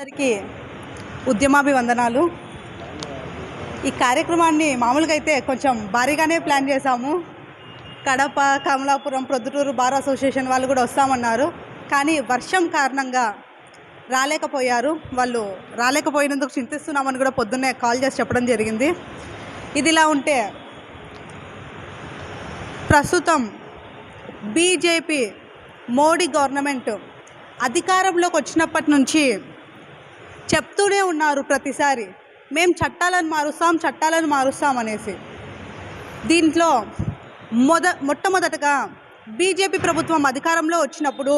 అందరికీ ఉద్యమాభివందనాలు. ఈ కార్యక్రమాన్ని మామూలుగా అయితే కొంచెం భారీగానే ప్లాన్ చేశాము. కడప కమలాపురం ప్రొద్దుటూరు బార్ అసోసియేషన్ వాళ్ళు కూడా వస్తామన్నారు. కానీ వర్షం కారణంగా రాలేకపోయారు. వాళ్ళు రాలేకపోయినందుకు చింతిస్తున్నామని కూడా పొద్దున్నే కాల్ చేసి చెప్పడం జరిగింది. ఇది ఇలా ఉంటే ప్రస్తుతం బీజేపీ మోడీ గవర్నమెంట్ అధికారంలోకి వచ్చినప్పటి నుంచి చెప్తూనే ఉన్నారు ప్రతిసారి. మేము చట్టాలను మారుస్తాం చట్టాలను మారుస్తాం అనేసి. దీంట్లో మొద మొట్టమొదటగా బీజేపీ ప్రభుత్వం అధికారంలో వచ్చినప్పుడు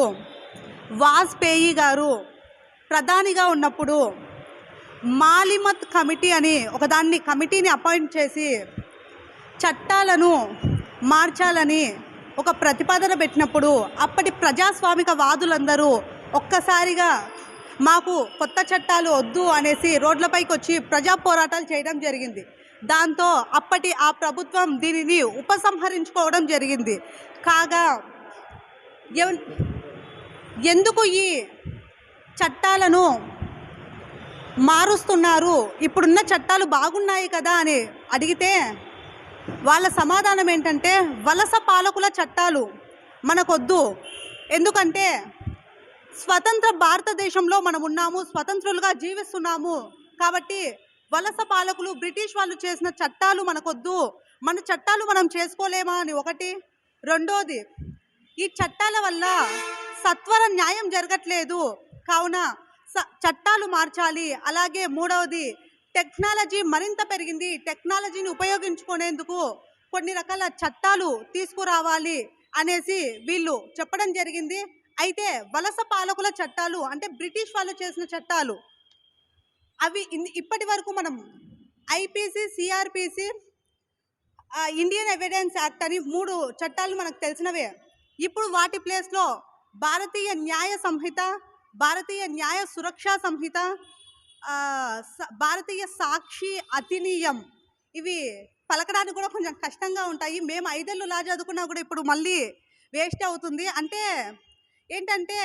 వాజ్పేయి గారు ప్రధానిగా ఉన్నప్పుడు మాలిమత్ కమిటీ అని ఒకదాన్ని కమిటీని అపాయింట్ చేసి చట్టాలను మార్చాలని ఒక ప్రతిపాదన పెట్టినప్పుడు అప్పటి ప్రజాస్వామిక వాదులందరూ ఒక్కసారిగా మాకు కొత్త చట్టాలు వద్దు అనేసి రోడ్లపైకి వచ్చి ప్రజా పోరాటాలు చేయడం జరిగింది. దాంతో అప్పటి ఆ ప్రభుత్వం దీనిని ఉపసంహరించుకోవడం జరిగింది. కాగా ఎవ్- ఎందుకు ఈ చట్టాలను మారుస్తున్నారు? ఇప్పుడున్న చట్టాలు బాగున్నాయి కదా అని అడిగితే వాళ్ళ సమాధానం ఏంటంటే వలస పాలకుల చట్టాలు మనకొద్దు. ఎందుకంటే స్వతంత్ర భారతదేశంలో మనం ఉన్నాము స్వతంత్రులుగా జీవిస్తున్నాము. కాబట్టి వలస పాలకులు బ్రిటిష్ వాళ్ళు చేసిన చట్టాలు మనకొద్దు. మన చట్టాలు మనం చేసుకోలేమా అని ఒకటి. రెండోది ఈ చట్టాల వల్ల సత్వర న్యాయం జరగట్లేదు. కావున స- చట్టాలు మార్చాలి. అలాగే మూడవది టెక్నాలజీ మరింత పెరిగింది. టెక్నాలజీని ఉపయోగించుకునేందుకు కొన్ని రకాల చట్టాలు తీసుకురావాలి అనేసి వీళ్ళు చెప్పడం జరిగింది. అయితే వలస పాలకుల చట్టాలు అంటే బ్రిటిష్ వాళ్ళు చేసిన చట్టాలు అవి ఇప్పటి వరకు మనం IPC CrPC Indian evidence act అని మూడు చట్టాలు మనకు తెలిసినవే. ఇప్పుడు వాటి ప్లేస్లో భారతీయ న్యాయ సంహిత భారతీయ న్యాయ సురక్షా సంహిత భారతీయ సాక్షి అతినీయం ఇవి పలకడానికి కూడా కొంచెం కష్టంగా ఉంటాయి. మేము ఐదేళ్ళు లా చదువుకున్నా కూడా ఇప్పుడు మళ్ళీ వేస్ట్ అవుతుంది. అంటే ఏంటంటే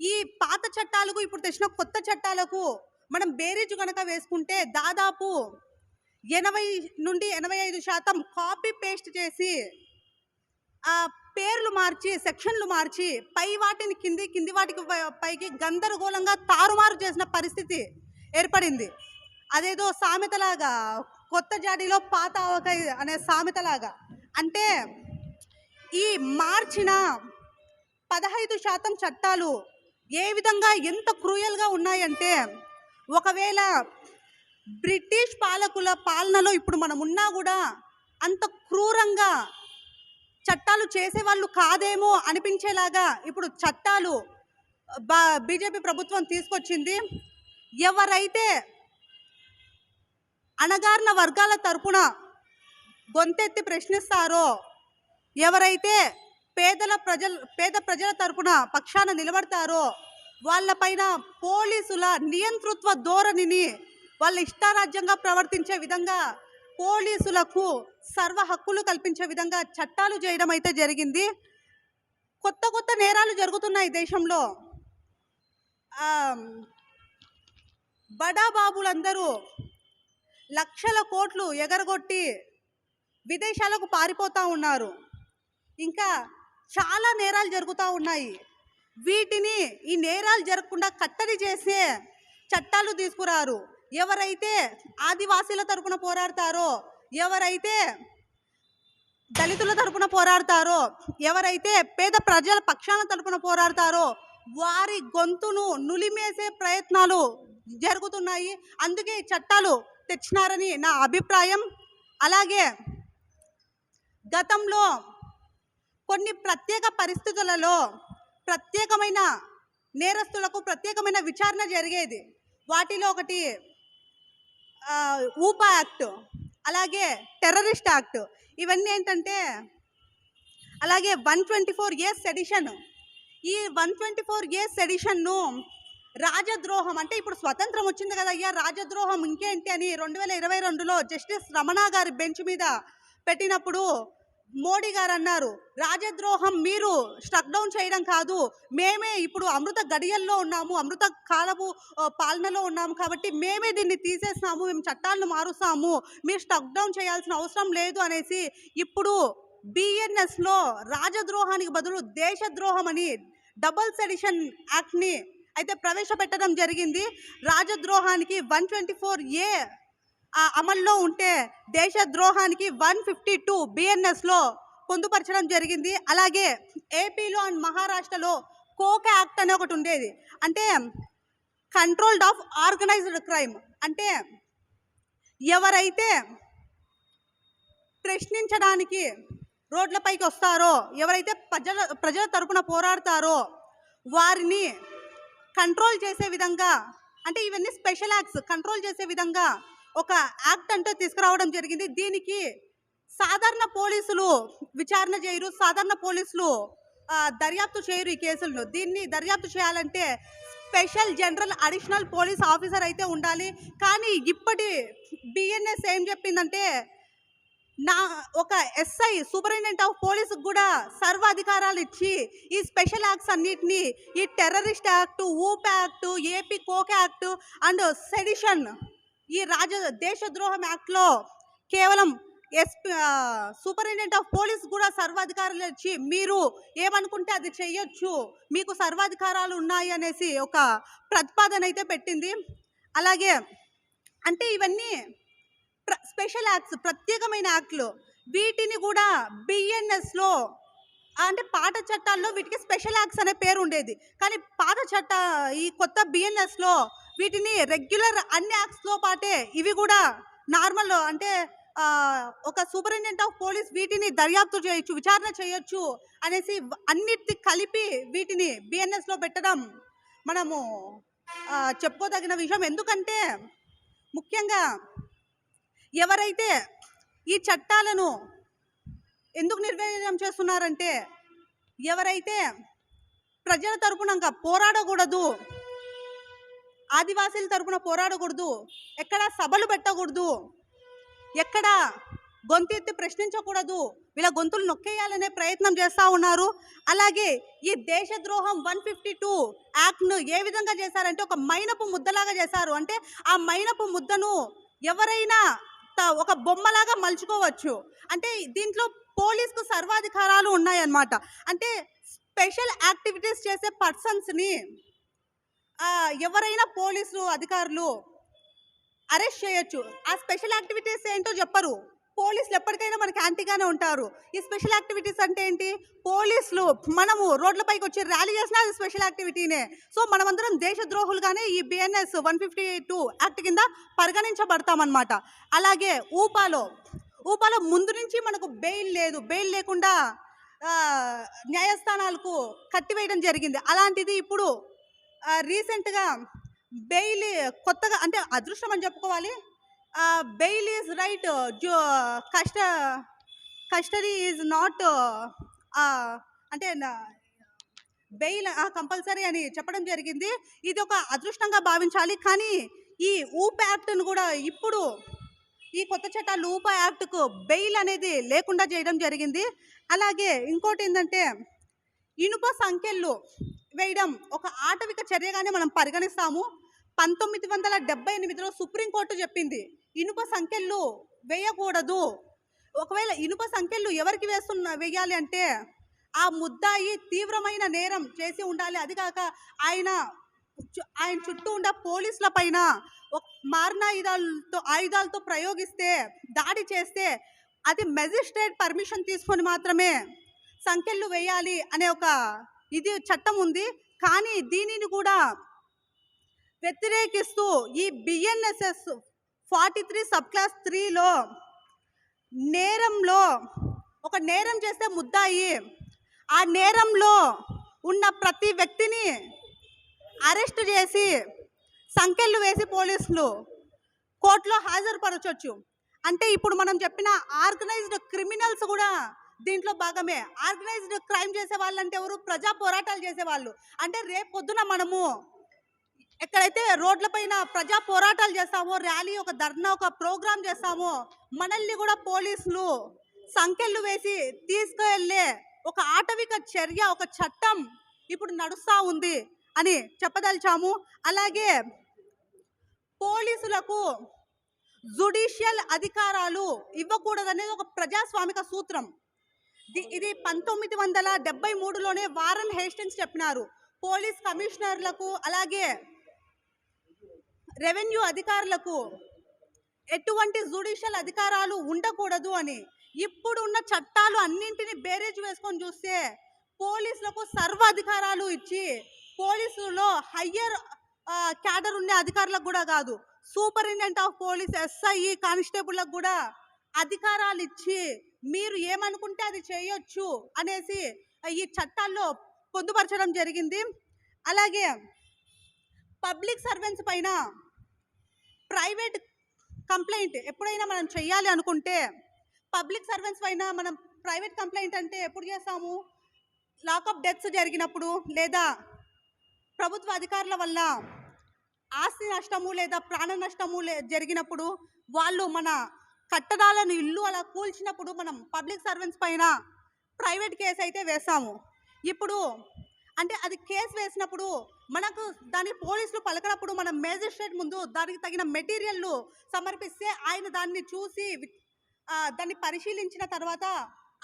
ఈ పాత చట్టాలకు ఇప్పుడు తెచ్చిన కొత్త చట్టాలకు మనం బేరీజు కనుక వేసుకుంటే దాదాపు ఎనభై నుండి ఎనభై ఐదు శాతం కాపీ పేస్ట్ చేసి ఆ పేర్లు మార్చి సెక్షన్లు మార్చి పై వాటిని కింది కింది వాటికి పై- పైకి గందరగోళంగా తారుమారు చేసిన పరిస్థితి ఏర్పడింది. అదేదో సామెతలాగా కొత్త జాడీలో పాత ఆవకాయ అనే సామెతలాగా. అంటే ఈ మార్చిన పదహైదు శాతం చట్టాలు ఏ విధంగా ఎంత క్రూయల్గా ఉన్నాయంటే ఒకవేళ బ్రిటిష్ పాలకుల పాలనలో ఇప్పుడు మనం ఉన్నా కూడా అంత క్రూరంగా చట్టాలు చేసేవాళ్ళు కాదేమో అనిపించేలాగా ఇప్పుడు చట్టాలు బా బీజేపీ ప్రభుత్వం తీసుకొచ్చింది. ఎవరైతే అణగారిన వర్గాల తరపున గొంతెత్తి ప్రశ్నిస్తారో ఎవరైతే పేదల ప్రజల పేద ప్రజల తరపున పక్షాన నిలబడతారో వాళ్ళపైన పోలీసుల నియంతృత్వ ధోరణిని వాళ్ళ ఇష్టారాజ్యంగా ప్రవర్తించే విధంగా పోలీసులకు సర్వ హక్కులు కల్పించే విధంగా చట్టాలు చేయడం అయితే జరిగింది. కొత్త కొత్త నేరాలు జరుగుతున్నాయి దేశంలో. బడాబాబులందరూ బడా బాబులందరూ లక్షల కోట్లు ఎగరగొట్టి విదేశాలకు పారిపోతూ ఉన్నారు. ఇంకా చాలా నేరాలు జరుగుతూ ఉన్నాయి. వీటిని ఈ నేరాలు జరగకుండా కట్టడి చేసే చట్టాలు తీసుకురారు. ఎవరైతే ఆదివాసీల తరపున పోరాడతారో ఎవరైతే దళితుల తరపున పోరాడతారో ఎవరైతే పేద ప్రజల పక్షాల తరపున పోరాడతారో వారి గొంతును నులిమేసే ప్రయత్నాలు జరుగుతున్నాయి. అందుకే చట్టాలు తెచ్చినారని నా అభిప్రాయం. అలాగే గతంలో కొన్ని ప్రత్యేక పరిస్థితులలో ప్రత్యేకమైన నేరస్తులకు ప్రత్యేకమైన విచారణ జరిగేది. వాటిలో ఒకటి ఊపా యాక్ట్ అలాగే టెర్రరిస్ట్ యాక్ట్. ఇవన్నీ ఏంటంటే అలాగే one twenty four years sedition. ఈ వన్ ట్వంటీ ఫోర్ ఇయర్స్ సెడిషన్ను రాజద్రోహం అంటే ఇప్పుడు స్వతంత్రం వచ్చింది కదా అయ్యా రాజద్రోహం ఇంకేంటి అని రెండు వేల ఇరవై రెండులో జస్టిస్ రమణ గారి బెంచ్ మీద పెట్టినప్పుడు మోడీ గారు అన్నారు రాజద్రోహం మీరు స్ట్రక్ డౌన్ చేయడం కాదు మేమే ఇప్పుడు అమృత గడియల్లో ఉన్నాము అమృత కాలపు పాలనలో ఉన్నాము కాబట్టి మేమే దీన్ని తీసేస్తాము మేము చట్టాలను మారుస్తాము మీరు స్ట్రక్ డౌన్ చేయాల్సిన అవసరం లేదు అనేసి ఇప్పుడు బిఎన్ఎస్లో రాజద్రోహానికి బదులు దేశద్రోహం అని డబుల్ సెడిషన్ యాక్ట్ని అయితే ప్రవేశపెట్టడం జరిగింది. రాజద్రోహానికి వన్ ట్వంటీ ఫోర్ ఏ అమల్లో ఉంటే దేశ ద్రోహానికి వన్ ఫిఫ్టీ టూ బిఎన్ఎస్లో పొందుపరచడం జరిగింది. అలాగే ఏపీలో అండ్ మహారాష్ట్రలో కోక యాక్ట్ అనే ఒకటి ఉండేది. అంటే కంట్రోల్డ్ ఆఫ్ ఆర్గనైజ్డ్ క్రైమ్. అంటే ఎవరైతే ప్రశ్నించడానికి రోడ్లపైకి వస్తారో ఎవరైతే ప్రజల ప్రజల తరపున పోరాడతారో వారిని కంట్రోల్ చేసే విధంగా అంటే ఇవన్నీ స్పెషల్ యాక్ట్స్ కంట్రోల్ చేసే విధంగా ఒక యాక్ట్ అంటూ తీసుకురావడం జరిగింది. దీనికి సాధారణ పోలీసులు విచారణ చేయరు. సాధారణ పోలీసులు దర్యాప్తు చేయరు ఈ కేసులను. దీన్ని దర్యాప్తు చేయాలంటే special general additional police officer అయితే ఉండాలి. కానీ ఇప్పటి బిఎన్ఎస్ ఏం చెప్పిందంటే నా ఒక ఎస్ఐ సూపరింటెండెంట్ ఆఫ్ పోలీసుకు కూడా సర్వాధికారాలు ఇచ్చి ఈ స్పెషల్ యాక్ట్స్ అన్నిటినీ ఈ terrorist act ఊప్ act AP COCA act and sedition ఈ రాజ దేశద్రోహం యాక్ట్లో కేవలం ఎస్పీ సూపరింటెండెంట్ ఆఫ్ పోలీస్ కూడా సర్వాధికారులు ఇచ్చి మీరు ఏమనుకుంటే అది చెయ్యొచ్చు మీకు సర్వాధికారాలు ఉన్నాయి అనేసి ఒక ప్రతిపాదన అయితే పెట్టింది. అలాగే అంటే ఇవన్నీ ప్ర స్పెషల్ యాక్ట్స్ ప్రత్యేకమైన యాక్ట్లు. వీటిని కూడా బిఎన్ఎస్లో అంటే పాత చట్టాల్లో వీటికి స్పెషల్ యాక్ట్స్ అనే పేరు ఉండేది. కానీ పాత చట్ట ఈ కొత్త బిఎన్ఎస్లో వీటిని రెగ్యులర్ అన్ని యాక్ట్స్లో పాటే ఇవి కూడా నార్మల్ అంటే ఒక సూపరింటెండెంట్ ఆఫ్ పోలీస్ వీటిని దర్యాప్తు చేయొచ్చు విచారణ చేయొచ్చు అనేసి అన్నిటి కలిపి వీటిని బిఎన్ఎస్లో పెట్టడం మనము చెప్పుకోదగిన విషయం. ఎందుకంటే ముఖ్యంగా ఎవరైతే ఈ చట్టాలను ఎందుకు నిర్వీర్యం చేస్తున్నారంటే ఎవరైతే ప్రజల తరపున ఇంకా పోరాడకూడదు ఆదివాసీల తరపున పోరాడకూడదు. ఎక్కడ సభలు పెట్టకూడదు. ఎక్కడ గొంతెత్తి ప్రశ్నించకూడదు. వీళ్ళ గొంతులు నొక్కేయాలనే ప్రయత్నం చేస్తూ ఉన్నారు. అలాగే ఈ దేశద్రోహం వన్ ఫిఫ్టీ టూ యాక్ట్ను ఏ విధంగా చేశారంటే ఒక మైనపు ముద్దలాగా చేశారు. అంటే ఆ మైనపు ముద్దను ఎవరైనా త- ఒక బొమ్మలాగా మలుచుకోవచ్చు. అంటే దీంట్లో పోలీస్కు సర్వాధికారాలు ఉన్నాయన్నమాట. అంటే స్పెషల్ యాక్టివిటీస్ చేసే పర్సన్స్ని ఎవరైనా పోలీసులు అధికారులు అరెస్ట్ చేయొచ్చు. ఆ స్పెషల్ యాక్టివిటీస్ ఏంటో చెప్పరు. పోలీసులు ఎప్పటికైనా మనకి యాంటీగానే ఉంటారు. ఈ స్పెషల్ యాక్టివిటీస్ అంటే ఏంటి? పోలీసులు మనము రోడ్లపైకి వచ్చి ర్యాలీ చేసినా అది స్పెషల్ యాక్టివిటీనే. సో మనమందరం దేశద్రోహులుగానే ఈ BNS one fifty two act కింద పరిగణించబడతామన్నమాట. అలాగే ఊపాలో ఊపాలో ముందు నుంచి మనకు బెయిల్ లేదు. బెయిల్ లేకుండా న్యాయస్థానాలకు కట్టివేయడం జరిగింది. అలాంటిది ఇప్పుడు రీసెంట్గా బెయిల్ కొత్తగా అంటే అదృష్టం అని చెప్పుకోవాలి. బెయిల్ ఈజ్ రైట్ జో కష్ట కస్టడీ ఈజ్ నాట్ అంటే బెయిల్ కంపల్సరీ అని చెప్పడం జరిగింది. ఇది ఒక అదృష్టంగా భావించాలి. కానీ ఈ ఊప యాక్ట్ను కూడా ఇప్పుడు ఈ కొత్త చట్టాలు ఊప యాక్ట్కు బెయిల్ అనేది లేకుండా చేయడం జరిగింది. అలాగే ఇంకోటి ఏంటంటే ఇనుప సంఖ్యలు వేయడం. ఒక ఆటవిక చర్యగానే మనం పరిగణిస్తాము. పంతొమ్మిది వందల డెబ్బై ఎనిమిదిలో సుప్రీంకోర్టు చెప్పింది ఇనుప సంఖ్యలు వేయకూడదు. ఒకవేళ ఇనుప సంఖ్యలు ఎవరికి వేస్తున్న వేయాలి అంటే ఆ ముద్దాయి తీవ్రమైన నేరం చేసి ఉండాలి. అది కాక ఆయన ఆయన చుట్టూ ఉండే పోలీసుల పైన ఒక మారణాయుధాలతో ఆయుధాలతో ప్రయోగిస్తే దాడి చేస్తే అది మెజిస్ట్రేట్ పర్మిషన్ తీసుకొని మాత్రమే సంఖ్యలు వేయాలి అనే ఒక ఇది చట్టం ఉంది. కానీ దీనిని కూడా వ్యతిరేకిస్తూ ఈ BNSS forty three sub clause త్రీలో నేరంలో ఒక నేరం చేస్తే ముద్దాయి. ఆ నేరంలో ఉన్న ప్రతి వ్యక్తిని అరెస్ట్ చేసి సంఖ్యలు వేసి పోలీసులు కోర్టులో హాజరుపరచవచ్చు అంటే ఇప్పుడు మనం చెప్పిన ఆర్గనైజ్డ్ క్రిమినల్స్ కూడా దీంట్లో భాగమే. ఆర్గనైజ్డ్ క్రైమ్ చేసే వాళ్ళంటే ఎవరు? ప్రజా పోరాటాలు చేసేవాళ్ళు అంటే రేపు పొద్దున మనము ఎక్కడైతే రోడ్లపైన ప్రజా పోరాటాలు చేస్తామో ర్యాలీ ఒక ధర్నా ఒక ప్రోగ్రామ్ చేస్తామో మనల్ని కూడా పోలీసులు సంకెళ్ళు వేసి తీసుకువెళ్ళే ఒక ఆటవిక చర్య ఒక చట్టం ఇప్పుడు నడుస్తూ ఉంది అని చెప్పదలిచాము. అలాగే పోలీసులకు జుడిషియల్ అధికారాలు ఇవ్వకూడదనేది ఒక ప్రజాస్వామిక సూత్రం. ఇది పంతొమ్మిది వందల డెబ్బై మూడులోనే వారన్ హేస్టింగ్స్ చెప్పినారు. పోలీస్ కమిషనర్లకు అలాగే రెవెన్యూ అధికారులకు ఎటువంటి జుడిషియల్ అధికారాలు ఉండకూడదు అని. ఇప్పుడున్న చట్టాలు అన్నింటినీ బేరేజ్ వేసుకొని చూస్తే పోలీసులకు సర్వ అధికారాలు ఇచ్చి పోలీసులో హయ్యర్ క్యాడర్ ఉండే అధికారులకు కూడా కాదు సూపరింటెండెంట్ ఆఫ్ పోలీస్ ఎస్ఐ కానిస్టేబుల్లకు కూడా అధికారాలు ఇచ్చి మీరు ఏమనుకుంటే అది చేయొచ్చు అనేసి ఈ చట్టాల్లో పొందుపరచడం జరిగింది. అలాగే పబ్లిక్ సర్వెంట్స్ పైన ప్రైవేట్ కంప్లైంట్ ఎప్పుడైనా మనం చేయాలి అనుకుంటే పబ్లిక్ సర్వెంట్స్ పైన మనం ప్రైవేట్ కంప్లైంట్ అంటే ఎప్పుడు చేస్తాము? లాకప్ డెత్స్ జరిగినప్పుడు లేదా ప్రభుత్వ అధికారుల వల్ల ఆస్తి నష్టము లేదా ప్రాణ నష్టము లే జరిగినప్పుడు వాళ్ళు మన కట్టడాలను ఇల్లు అలా కూల్చినప్పుడు మనం పబ్లిక్ సర్వెంట్స్ పైన ప్రైవేట్ కేసు అయితే వేసాము ఇప్పుడు అంటే అది కేసు వేసినప్పుడు మనకు దాని పోలీసులు పలకనప్పుడు మనం మేజిస్ట్రేట్ ముందు దానికి తగిన మెటీరియల్లు సమర్పిస్తే ఆయన దాన్ని చూసి దాన్ని పరిశీలించిన తర్వాత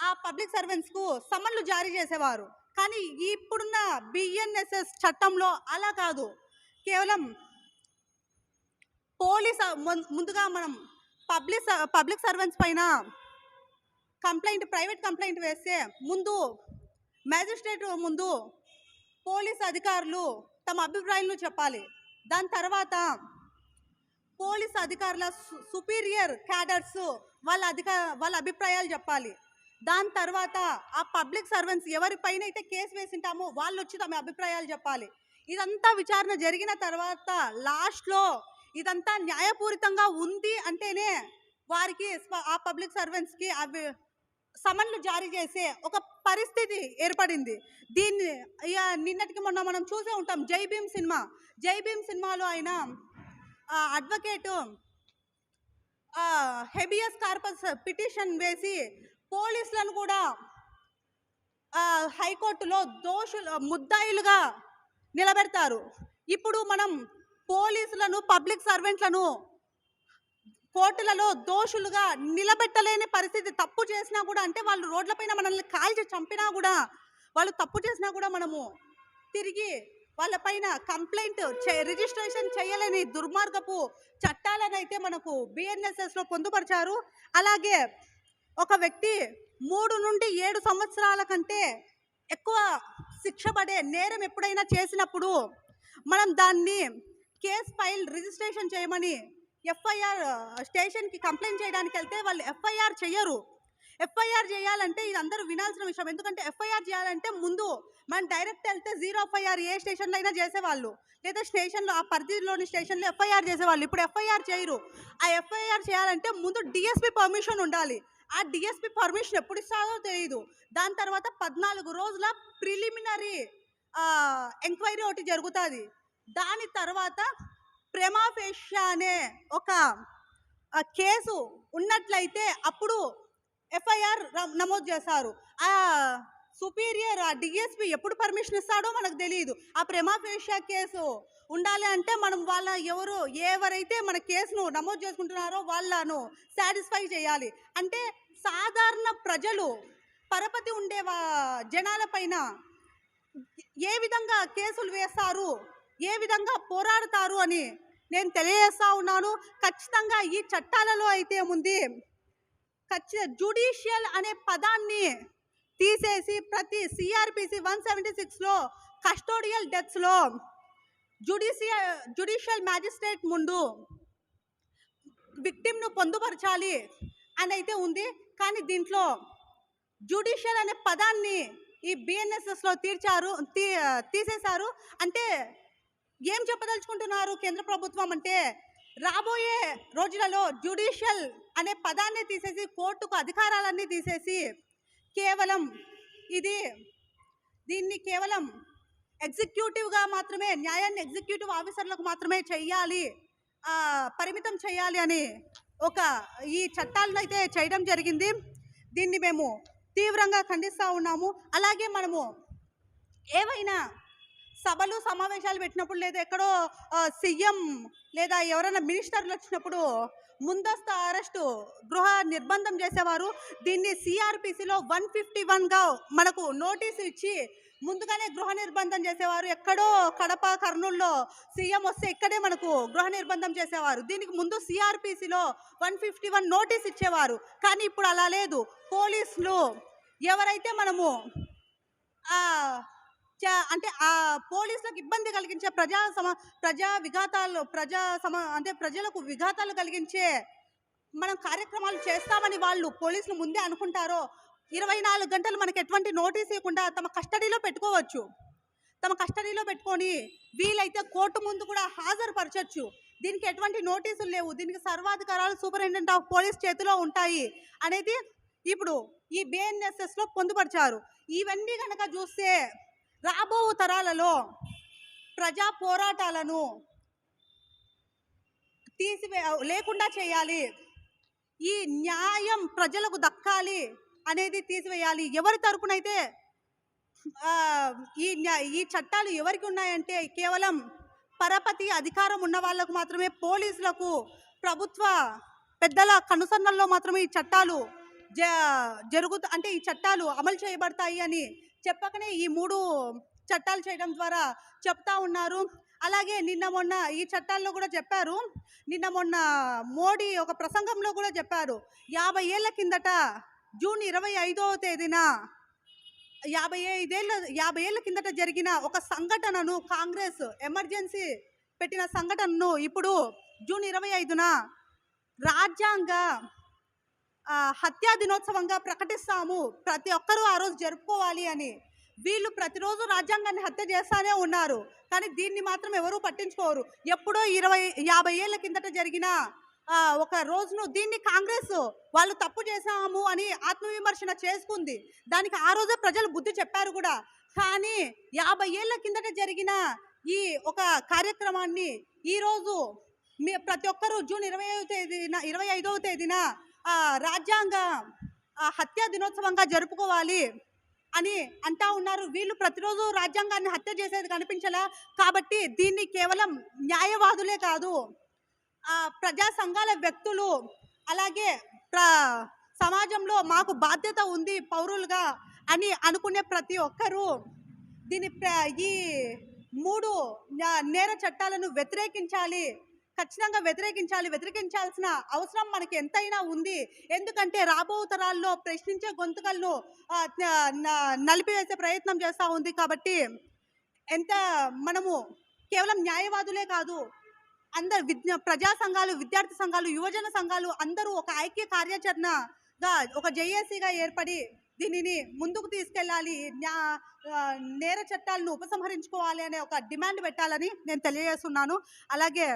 ఆ పబ్లిక్ సర్వెంట్స్కు సమన్లు జారీ చేసేవారు. కానీ ఇప్పుడున్న బిఎన్ఎస్ఎస్ చట్టంలో అలా కాదు. కేవలం పోలీస్ ముందుగా మనం పబ్లిక్ స- పబ్లిక్ సర్వెంట్స్ పైన కంప్లైంట్ ప్రైవేట్ కంప్లైంట్ వేస్తే ముందు మ్యాజిస్ట్రేట్ ముందు పోలీస్ అధికారులు తమ అభిప్రాయాలను చెప్పాలి. దాని తర్వాత పోలీస్ అధికారుల సుపీరియర్ క్యాడర్స్ వాళ్ళ అధిక వాళ్ళ అభిప్రాయాలు చెప్పాలి. దాని తర్వాత ఆ పబ్లిక్ సర్వెంట్స్ ఎవరిపైన అయితే కేసు వేసింటామో వాళ్ళు వచ్చి తమ అభిప్రాయాలు చెప్పాలి. ఇదంతా విచారణ జరిగిన తర్వాత లాస్ట్లో ఇదంతా న్యాయపూరితంగా ఉంది అంటేనే వారికి ఆ పబ్లిక్ సర్వెంట్స్కి అవి సమన్లు జారీ చేసే ఒక పరిస్థితి ఏర్పడింది. దీన్ని నిన్నటికి మొన్న మనం చూసే ఉంటాం జై భీమ్ సినిమా. జై భీమ్ సినిమాలో ఆయన అడ్వకేటు హెబియస్ కార్పస్ పిటిషన్ వేసి పోలీసులను కూడా హైకోర్టులో దోషులు ముద్దాయిలుగా నిలబెడతారు. ఇప్పుడు మనం పోలీసులను పబ్లిక్ సర్వెంట్లను కోర్టులలో దోషులుగా నిలబెట్టలేని పరిస్థితి తప్పు చేసినా కూడా అంటే వాళ్ళు రోడ్లపైన మనల్ని కాల్చి చంపినా కూడా వాళ్ళు తప్పు చేసినా కూడా మనము తిరిగి వాళ్ళపైన కంప్లైంట్ రిజిస్ట్రేషన్ చేయలేని దుర్మార్గపు చట్టాలను అయితే మనకు బిఎన్ఎస్ఎస్లో పొందుపరిచారు. అలాగే ఒక వ్యక్తి మూడు నుండి ఏడు సంవత్సరాల కంటే ఎక్కువ శిక్ష పడే నేరం ఎప్పుడైనా చేసినప్పుడు మనం దాన్ని కేస్ ఫైల్ రిజిస్ట్రేషన్ చేయమని ఎఫ్ఐఆర్ స్టేషన్కి కంప్లైంట్ చేయడానికి వెళ్తే వాళ్ళు ఎఫ్ఐఆర్ చేయరు ఎఫ్ఐఆర్ చేయాలంటే ఇది అందరూ వినాల్సిన విషయం. ఎందుకంటే ఎఫ్ఐఆర్ చేయాలంటే ముందు మనం డైరెక్ట్ వెళ్తే జీరో ఎఫ్ఐఆర్ ఏ స్టేషన్లో అయినా చేసేవాళ్ళు. లేదా స్టేషన్లో ఆ పరిధిలోని స్టేషన్లో ఎఫ్ఐఆర్ చేసేవాళ్ళు. ఇప్పుడు ఎఫ్ఐఆర్ చేయరు. ఆ ఎఫ్ఐఆర్ చేయాలంటే ముందు డిఎస్పి పర్మిషన్ ఉండాలి. ఆ డిఎస్పి పర్మిషన్ ఎప్పుడు ఇస్తారో తెలియదు దాని తర్వాత పద్నాలుగు రోజుల ప్రిలిమినరీ ఎంక్వైరీ ఒకటి జరుగుతుంది. దాని తర్వాత ప్రెమాఫేషియా అనే ఒక కేసు ఉన్నట్లయితే అప్పుడు ఎఫ్ఐఆర్ నమోదు చేశారు. ఆ సుపీరియర్ ఆ డిఎస్పి ఎప్పుడు పర్మిషన్ ఇస్తాడో మనకు తెలియదు. ఆ ప్రెమాఫేషియా కేసు ఉండాలి అంటే మనం వాళ్ళ ఎవరు ఎవరైతే మన కేసును నమోదు చేసుకుంటున్నారో వాళ్ళను సాటిస్ఫై చేయాలి. అంటే సాధారణ ప్రజలు పరపతి ఉండే వా- జనాలపైన ఏ విధంగా కేసులు వేస్తారు ఏ విధంగా పోరాడతారు అని నేను తెలియజేస్తా ఉన్నాను. ఖచ్చితంగా ఈ చట్టాలలో అయితే ఉంది ఖచ్చిత జుడిషియల్ అనే పదాన్ని తీసేసి ప్రతి సిఆర్పిసి వన్ సెవెంటీ సిక్స్లో కస్టోడియల్ డెత్స్లో జుడిషియల్ జుడిషియల్ మ్యాజిస్ట్రేట్ ముందు విక్టిమ్ను పొందుపరచాలి అని అయితే ఉంది. కానీ దీంట్లో జుడిషియల్ అనే పదాన్ని ఈ బిఎన్ఎస్ఎస్లో తీర్చారు తీ తీసేశారు. అంటే ఏం చెప్పదలుచుకుంటున్నారు కేంద్ర ప్రభుత్వం అంటే రాబోయే రోజులలో జ్యుడిషియల్ అనే పదాన్ని తీసేసి కోర్టుకు అధికారాలన్నీ తీసేసి కేవలం ఇది దీన్ని కేవలం ఎగ్జిక్యూటివ్గా మాత్రమే న్యాయాన్ని ఎగ్జిక్యూటివ్ ఆఫీసర్లకు మాత్రమే చేయాలి పరిమితం చేయాలి అని ఒక ఈ చట్టాలను అయితే చేయడం జరిగింది. దీన్ని మేము తీవ్రంగా ఖండిస్తూ ఉన్నాము. అలాగే మనము ఏవైనా సభలు సమావేశాలు పెట్టినప్పుడు లేదా ఎక్కడో సీఎం లేదా ఎవరైనా మినిస్టర్లు వచ్చినప్పుడు ముందస్తు అరెస్టు గృహ నిర్బంధం చేసేవారు. దీన్ని సిఆర్పిసిలో వన్ ఫిఫ్టీ వన్గా మనకు నోటీసు ఇచ్చి ముందుగానే గృహ నిర్బంధం చేసేవారు. ఎక్కడో కడప కర్నూల్లో సీఎం వస్తే ఇక్కడే మనకు గృహ నిర్బంధం చేసేవారు. దీనికి ముందు సిఆర్పిసిలో వన్ ఫిఫ్టీ వన్ నోటీస్ ఇచ్చేవారు. కానీ ఇప్పుడు అలా లేదు. పోలీసులు ఎవరైతే మనము అంటే ఆ పోలీసులకు ఇబ్బంది కలిగించే ప్రజా సమ ప్రజా విఘాతాలు ప్రజా సమ అంటే ప్రజలకు విఘాతాలు కలిగించే మనం కార్యక్రమాలు చేస్తామని వాళ్ళు పోలీసులు ముందే అనుకుంటారో ఇరవై నాలుగు గంటలు మనకు ఎటువంటి నోటీస్ ఇవ్వకుండా తమ కస్టడీలో పెట్టుకోవచ్చు. తమ కస్టడీలో పెట్టుకొని వీలైతే కోర్టు ముందు కూడా హాజరుపరచొచ్చు. దీనికి ఎటువంటి నోటీసులు లేవు. దీనికి సర్వాధికారాలు సూపరింటెండెంట్ ఆఫ్ పోలీస్ చేతిలో ఉంటాయి అనేది ఇప్పుడు ఈ బిఎన్ఎస్ఎస్లో పొందుపరిచారు. ఇవన్నీ కనుక చూస్తే రాబో తరాలలో ప్రజా పోరాటాలను తీసివే లేకుండా చేయాలి. ఈ న్యాయం ప్రజలకు దక్కాలి అనేది తీసివేయాలి. ఎవరి తరపునైతే ఈ ఈ చట్టాలు ఎవరికి ఉన్నాయంటే కేవలం పరపతి అధికారం ఉన్న వాళ్ళకు మాత్రమే పోలీసులకు ప్రభుత్వ పెద్దల కనుసన్నల్లో మాత్రమే ఈ చట్టాలు జ అంటే ఈ చట్టాలు అమలు చేయబడతాయి అని చెప్పకనే ఈ మూడు చట్టాలు చేయడం ద్వారా చెప్తా ఉన్నారు. అలాగే నిన్న మొన్న ఈ చట్టాల్లో కూడా చెప్పారు. నిన్న మొన్న మోడీ ఒక ప్రసంగంలో కూడా చెప్పారు. యాభై ఏళ్ళ కిందట జూన్ ఇరవై ఐదవ తేదీన యాభై ఐదేళ్ళ యాభై ఏళ్ళ కిందట జరిగిన ఒక సంఘటనను కాంగ్రెస్ ఎమర్జెన్సీ పెట్టిన సంఘటనను ఇప్పుడు జూన్ ఇరవై ఐదున రాజ్యాంగ హత్యా దినోత్సవంగా ప్రకటిస్తాము. ప్రతి ఒక్కరూ ఆ రోజు జరుపుకోవాలి అని. వీళ్ళు ప్రతిరోజు రాజ్యాంగాన్ని హత్య చేస్తానే ఉన్నారు. కానీ దీన్ని మాత్రం ఎవరూ పట్టించుకోరు. ఎప్పుడో ఇరవై యాభై ఏళ్ళ కిందట జరిగిన ఒక రోజును దీన్ని కాంగ్రెస్ వాళ్ళు తప్పు చేశాము అని ఆత్మవిమర్శన చేసుకుంది. దానికి ఆ రోజే ప్రజలు బుద్ధి చెప్పారు కూడా. కానీ యాభై ఏళ్ళ కిందట జరిగిన ఈ ఒక కార్యక్రమాన్ని ఈరోజు మీ ప్రతి ఒక్కరూ జూన్ ఇరవై తేదీన ఇరవై ఐదవ తేదీన రాజ్యాంగ హత్యా దినోత్సవంగా జరుపుకోవాలి అని అంటా ఉన్నారు. వీళ్ళు ప్రతిరోజు రాజ్యాంగాన్ని హత్య చేసేది కనిపించలా? కాబట్టి దీన్ని కేవలం న్యాయవాదులే కాదు ప్రజా సంఘాల వ్యక్తులు అలాగే ప్ర సమాజంలో మాకు బాధ్యత ఉంది పౌరులుగా అని అనుకునే ప్రతి ఒక్కరూ దీని ప్ర- ఈ మూడు నేర చట్టాలను వ్యతిరేకించాలి. ఖచ్చితంగా వ్యతిరేకించాలి. వ్యతిరేకించాల్సిన అవసరం మనకి ఎంతైనా ఉంది. ఎందుకంటే రాబో తరాల్లో ప్రశ్నించే గొంతుకలను నలిపివేసే ప్రయత్నం చేస్తూ ఉంది కాబట్టి ఎంత మనము కేవలం న్యాయవాదులే కాదు అందరు విద్య ప్రజా సంఘాలు విద్యార్థి సంఘాలు యువజన సంఘాలు అందరూ ఒక ఐక్య కార్యాచరణగా ఒక జేఏసీగా ఏర్పడి దీనిని ముందుకు తీసుకెళ్ళాలి. న్యా నేర చట్టాలను ఉపసంహరించుకోవాలి అనే ఒక డిమాండ్ పెట్టాలని నేను తెలియజేస్తున్నాను. అలాగే